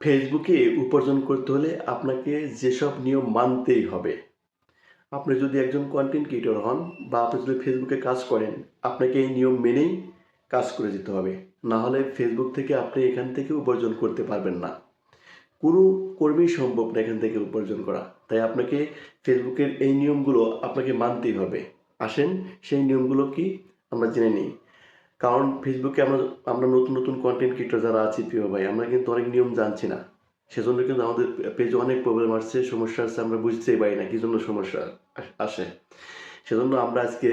ফেসবুকে উপার্জন করতে হলে আপনাকে যেসব নিয়ম মানতেই হবে। আপনি যদি একজন কন্টেন্ট ক্রিয়েটর হন বা আপনি যদি ফেসবুকে কাজ করেন, আপনাকে এই নিয়ম মেনেই কাজ করে যেতে হবে। না হলে ফেসবুক থেকে আপনি এখান থেকে উপার্জন করতে পারবেন না। কোনো কর্মী সম্ভব না এখান থেকে উপার্জন করা। তাই আপনাকে ফেসবুকের এই নিয়মগুলো আপনাকে মানতেই হবে। আসেন সেই নিয়মগুলো কি? আমরা জেনে নিই। কারণ ফেসবুকে আমরা আমরা নতুন নতুন কন্টেন্ট ক্রিয়েটর যারা আছি, প্রিয় ভাই, আমরা কিন্তু অনেক নিয়ম জানছি না। সেজন্য কিন্তু আমাদের পেজে অনেক প্রবলেম আসছে, সমস্যা আসছে, আমরা বুঝতেই পারি না কী জন্য সমস্যা আসে। সেজন্য আমরা আজকে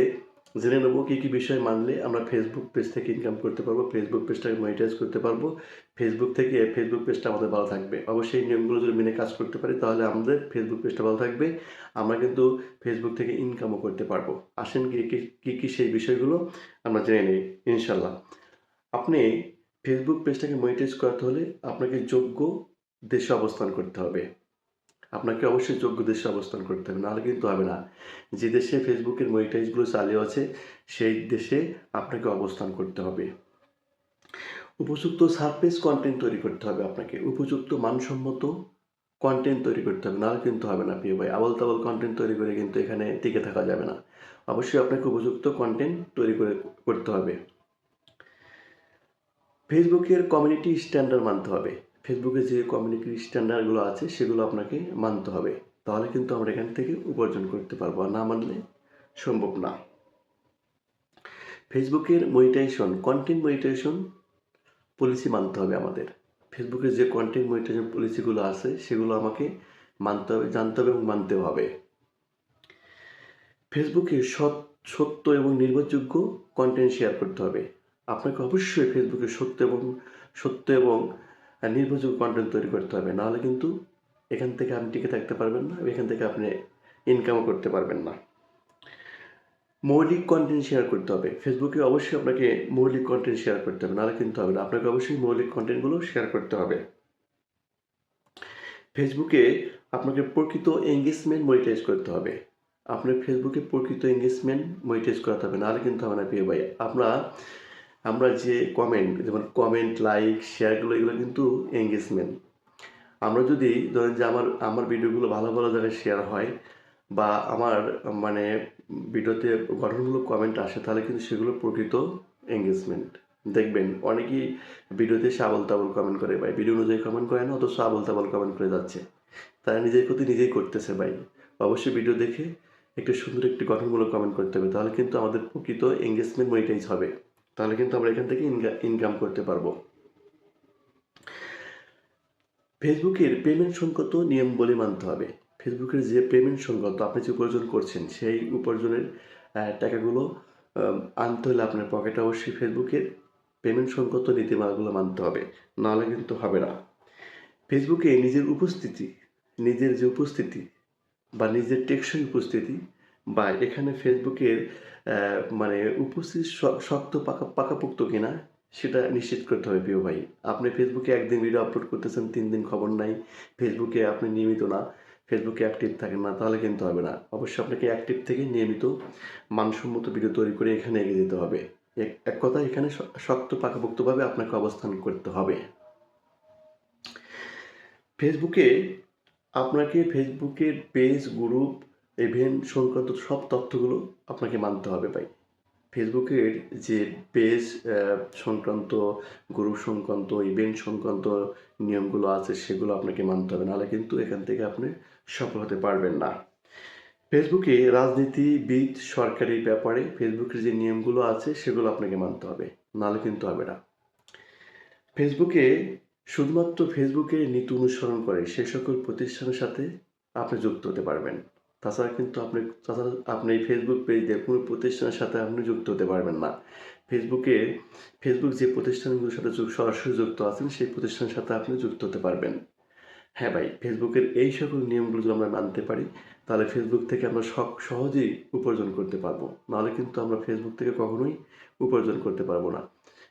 জেনে নেব কী কী বিষয় মানলে আমরা ফেসবুক পেজ থেকে ইনকাম করতে পারব। ফেসবুক পেজটাকে মনিটাইজ করতে পারব। ফেসবুক থেকে ফেসবুক পেজটা আমাদের ভালো থাকবে। অবশ্যই নিয়মগুলো যদি মেনে কাজ করতে পারি, তাহলে আমাদের ফেসবুক পেজটা ভালো থাকবে। আমরা কিন্তু ফেসবুক থেকে ইনকামও করতে পারব। আসেন কি, কি- সেই বিষয়গুলো আমরা জেনে নিই ইনশাল্লাহ আপনি ফেসবুক পেজটাকে মনিটাইজ করাতে হলে আপনাকে যোগ্য দেশে অবস্থান করতে হবে। আপনাকে অবশ্যই যোগ্য দেশে অবস্থান করতে হবে, নাহলে কিন্তু হবে না। যে দেশে ফেসবুকের মনিটাইজগুলো চালু আছে, সেই দেশে আপনাকে অবস্থান করতে হবে। উপযুক্ত সারফেস কন্টেন্ট তৈরি করতে হবে আপনাকে, উপযুক্ত মানসম্মত কন্টেন্ট তৈরি করতে হবে, নাহলে কিন্তু হবে না, প্রিয় ভাই। আবল তাবল কন্টেন্ট তৈরি করে কিন্তু এখানে টিকে থাকা যাবে না। অবশ্যই আপনাকে উপযুক্ত কন্টেন্ট তৈরি করে করতে হবে। ফেসবুকের কমিউনিটি স্ট্যান্ডার্ড মানতে হবে। ফেসবুকে যে কমিউনিটি স্ট্যান্ডার্ডগুলো আছে, সেগুলো আপনাকে মানতে হবে। তাহলে কিন্তু আমরা এখান থেকে উপার্জন করতে পারব, আর না মানলে সম্ভব না। ফেসবুকের মনিটাইজেশন কন্টেন্ট মনিটাইজেশন পলিসি মানতে হবে আমাদের। ফেসবুকের যে কন্টেন্ট মনিটাইজেশন পলিসিগুলো আছে, সেগুলো আমাকে মানতে হবে, জানতে হবে এবং মানতেও হবে। ফেসবুকে সৎ, সত্য এবং নির্ভরযোগ্য কন্টেন্ট শেয়ার করতে হবে। আপনাকে অবশ্যই ফেসবুকে সত্য এবং সত্য এবং নির্ভরযোগ্য কন্টেন্ট তৈরি করতে হবে। নাহলে কিন্তু এখান থেকে আপনি টিকে থাকতে পারবেন না, এখান থেকে আপনি ইনকামও করতে পারবেন না। মৌলিক কন্টেন্ট শেয়ার করতে হবে। ফেসবুকে অবশ্যই আপনাকে মৌলিক কন্টেন্ট শেয়ার করতে হবে, নাহলে কিন্তু হবে না। আপনাকে অবশ্যই মৌলিক কন্টেন্টগুলো শেয়ার করতে হবে। ফেসবুকে আপনাকে প্রকৃত এঙ্গেজমেন্ট মনিটাইজ করতে হবে। আপনার ফেসবুকে প্রকৃত এঙ্গেজমেন্ট মনিটাইজ করাতে হবে, নাহলে কিন্তু হবে না। প্রিয় ভাই আমরা আমরা যে কমেন্ট যেমন কমেন্ট লাইক শেয়ারগুলো এগুলো কিন্তু এঙ্গেজমেন্ট আমরা যদি ধরেন যে আমার আমার ভিডিওগুলো ভালো ভালো জায়গায় শেয়ার হয় বা আমার মানে ভিডিওতে গঠনমূলক কমেন্ট আসে, তাহলে কিন্তু সেগুলো প্রকৃত এঙ্গেজমেন্ট দেখবেন, অনেকেই ভিডিওতে সে আবল তাবল কমেন্ট করে, ভাই। ভিডিও অনুযায়ী কমেন্ট করে না, অথচ আবল তাবল কমেন্ট করে যাচ্ছে। তারা নিজের ক্ষতি নিজেই করতেছে, ভাই। অবশ্যই ভিডিও দেখে একটু সুন্দর একটি গঠনমূলক কমেন্ট করতে হবে, তাহলে কিন্তু আমাদের প্রকৃত এঙ্গেজমেন্ট মনিটাইজ হবে। তাহলে কিন্তু আমরা এখান থেকে ইনকাম করতে পারব। ফেসবুকের পেমেন্ট নিয়ম বলে মানতে হবে। ফেসবুকের যে পেমেন্ট সংক্রান্ত আপনি যে উপার্জন করছেন, সেই উপার্জনের টাকাগুলো আনতে হলে আপনার পকেটে অবশ্যই ফেসবুকের পেমেন্ট সংক্রান্ত নীতিমালাগুলো মানতে হবে। নাহলে কিন্তু হবে না। ফেসবুকে নিজের উপস্থিতি, নিজের যে উপস্থিতি বা নিজের টেকসই উপস্থিতি বা এখানে ফেসবুকের মানে উপস্থিত শক্ত পাকা, পাকাপোক্ত কিনা, সেটা নিশ্চিত করতে হবে প্রিয় ভাই। আপনি ফেসবুকে একদিন ভিডিও আপলোড করতেছেন, তিন দিন খবর নাই। ফেসবুকে আপনি নিয়মিত না ফেসবুকে অ্যাক্টিভ থাকেন না, তাহলে কিন্তু হবে না। অবশ্যই আপনাকে অ্যাক্টিভ থেকে নিয়মিত মানসম্মত ভিডিও তৈরি করে এখানে এগিয়ে যেতে হবে। এক- কথা, এখানে শক্ত পাকাপোক্তভাবে আপনাকে অবস্থান করতে হবে। ফেসবুকে আপনাকে ফেসবুকের পেজ গ্রুপ ইভেন্ট সংক্রান্ত সব তথ্যগুলো আপনাকে মানতে হবে ভাই। ফেসবুকের যে পেজ সংক্রান্ত গ্রুপ সংক্রান্ত ইভেন্ট সংক্রান্ত নিয়মগুলো আছে সেগুলো আপনাকে মানতে হবে। নাহলে কিন্তু এখান থেকে আপনি সফল হতে পারবেন না। ফেসবুকে রাজনীতিবিদ সরকারি ব্যাপারে ফেসবুকের যে নিয়মগুলো আছে সেগুলো আপনাকে মানতে হবে। নাহলে কিন্তু হবে না। ফেসবুকে শুধুমাত্র ফেসবুকে নীতি অনুসরণ করে সে সকল প্রতিষ্ঠানের সাথে আপনি যুক্ত হতে পারবেন। তাছাড়া কিন্তু আপনি, তাছাড়া আপনি এই ফেসবুক পেজে কোনো প্রতিষ্ঠানের সাথে আপনি যুক্ত হতে পারবেন না। ফেসবুকে ফেসবুক যে প্রতিষ্ঠানগুলোর সাথে সরাসরি যুক্ত আছেন, সেই প্রতিষ্ঠানের সাথে আপনি যুক্ত হতে পারবেন। হ্যাঁ ভাই ফেসবুকের এই সকল নিয়মগুলো যদি আমরা মানতে পারি, তাহলে ফেসবুক থেকে আমরা সব সহজেই উপার্জন করতে পারব। নাহলে কিন্তু আমরা ফেসবুক থেকে কখনোই উপার্জন করতে পারব না।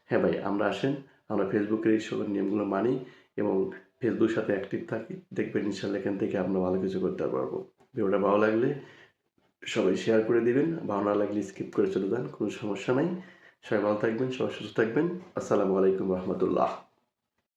হ্যাঁ ভাই, আমরা আসেন, আমরা ফেসবুকের এই সকল নিয়মগুলো মানি এবং ফেসবুকের সাথে অ্যাক্টিভ থাকি, দেখবেন ইনশাল্লাহ এখান থেকে আমরা ভালো কিছু করতে পারব। ভিডিওটা ভালো লাগলে সবাই শেয়ার করে দিবেন। ভালো না লাগলে স্কিপ করে চলে যান, কোনো সমস্যা নাই। সবাই ভালো থাকবেন, সবাই সুস্থ থাকবেন। আসসালামু আলাইকুম রহমতুল্লাহ।